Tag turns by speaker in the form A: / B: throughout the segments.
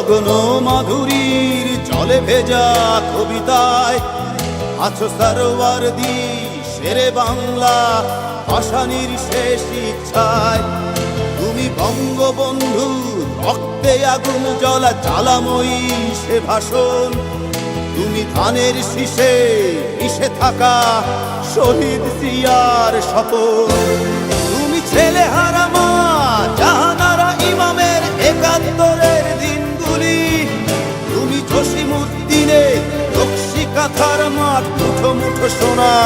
A: লগ্ন মাধুরীর জলে ভেজা কবিতায়। আছো সারোয়ার দি শেরে বাংলা ভাষানির শেষ ইচ্ছায়। তুমি বঙ্গবন্ধু, রক্তে আগুন জ্বলা, জ্বালাময়ী সে ভাষণ। তুমি ধানের শীষে মিশে থাকা শহীদ সিয়ার শপথ। তুমি ছেলে হারামা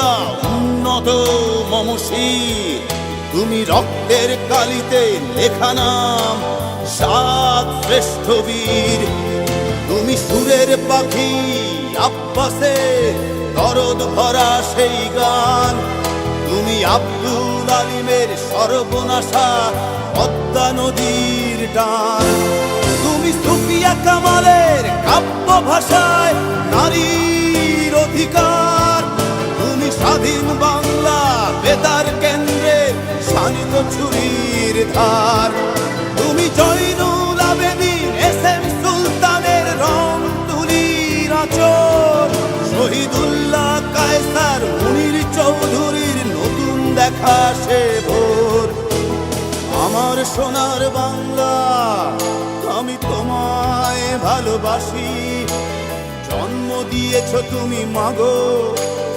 A: কবিতা উন্নত মমশীর তুমি রক্তের কালিতে লেখা নাম, সাত শ্রেষ্ঠ বীর। তুমি সুরের পাখি, আব্বাসে, দরদ ভরা সেই গান। তুমি আব্দুল আলিমের সর্বনাশা, পদ্মা নদীর টান তুমি সুফিয়া কামালের কাব্য ভাষায় নারীর অধিকার। স্বাধীন বাংলা বেতার কেন্দ্রে শানিত ছুরির ধার। তুমি জয়নুল আবেদিন এম সুলতানের রং চৌধুরীর নতুন দেখা সে ভোর। আমার সোনার বাংলা, আমি তোমায় ভালোবাসি। জন্ম দিয়েছ তুমি মাগো